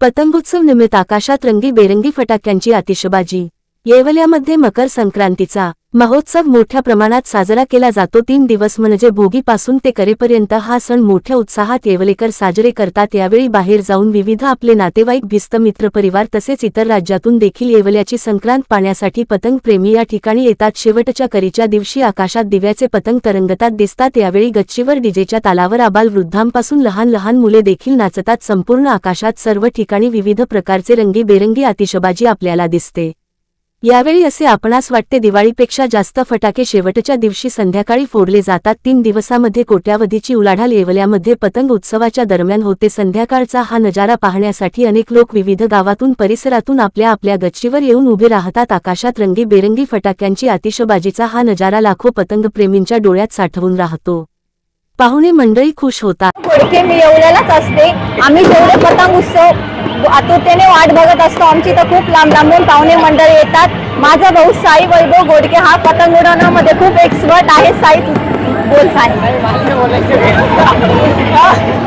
पतंगोत्सव निमित्त आकाशात रंगी बेरंगी फटाक्यांची आतिषबाजी येवल्यामध्ये मकर संक्रांतीचा महोत्सव मोठ्या प्रमाणात साजरा केला जातो. तीन दिवस म्हणजे भोगीपासून ते करेपर्यंत हा सण मोठ्या उत्साहात येवलेकर साजरे करतात. यावेळी बाहेर जाऊन विविध आपले नातेवाईक भिस्त मित्रपरिवार तसेच इतर राज्यातून देखील येवल्याची संक्रांत पाण्यासाठी पतंग प्रेमी या ठिकाणी येतात. शेवटच्या करीच्या दिवशी आकाशात दिव्याचे पतंग तरंगतात दिसतात. यावेळी गच्चीवर डीजेच्या तालावर आबाल वृद्धांपासून लहान लहान मुले देखील नाचतात. संपूर्ण आकाशात सर्व ठिकाणी विविध प्रकारचे रंगीबेरंगी आतिषबाजी आपल्याला दिसते. यावेळी असे आपणास वाटते दिवाळीपेक्षा जास्त फटाके शेवटच्या दिवशी संध्याकाळी फोडले जातात. तीन दिवसामध्ये कोट्यावधीची उलाढाल येवल्यामध्ये पतंग उत्सवाच्या दरम्यान होते. संध्याकाळचा हा नजारा पाहण्यासाठी अनेक लोक विविध गावातून परिसरातून आपल्या आपल्या गच्चीवर येऊन उभे राहतात. आकाशात रंगीबेरंगी फटाक्यांची आतिषबाजीचा हा नजारा लाखो पतंगप्रेमींच्या डोळ्यात साठवून राहतो. पाहुणे मंडळी खुश होतात. मी एवढ्यालाच असते. आम्ही जेवढे पतंग उत्सव आतुरतेने वाट बघत असतो. आमची तर खूप लांब लांबून पाहुणे मंडळ येतात. माझा भाऊ साई वैभव गोडके हा पतंग उडवण्यामध्ये खूप एक्सपर्ट आहे. साई बोल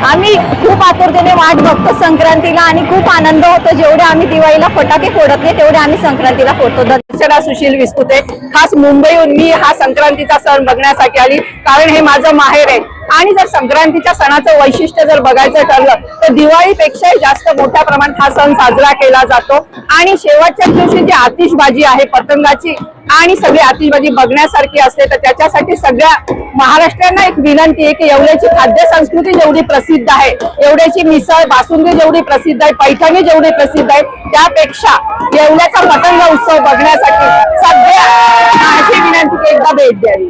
आम्ही खूप आतुरतेने वाट बघतो संक्रांतीला आणि खूप आनंद होतो. जेवढे आम्ही दिवाळीला फटाके फोडत नाही तेवढे आम्ही संक्रांतीला फोडतो. दर्शना सुशील विस्कुते खास मुंबईहून मी हा संक्रांतीचा सण बघण्यासाठी आली. कारण हे माझं माहेर आहे. आणि जर संक्रांतीच्या सणाचं वैशिष्ट्य जर बघायचं ठरलं तर दिवाळीपेक्षाही जास्त मोठ्या प्रमाणात हा सण साजरा केला जातो. आणि शेवटच्या दिवशी जी आतिषबाजी आहे पतंगाची आणि सगळी आतिषबाजी बघण्यासारखी असते तर त्याच्यासाठी सगळ्या महाराष्ट्रांना एक विनंती आहे की एवढ्याची खाद्य संस्कृती जेवढी प्रसिद्ध आहे एवढ्याची मिसळ बासुंदी जेवढी प्रसिद्ध आहे पैठणी जेवढी प्रसिद्ध आहे त्यापेक्षा येवल्याचा पतंग उत्सव बघण्यासाठी सगळ्या अशी विनंती एकदा भेट द्यावी.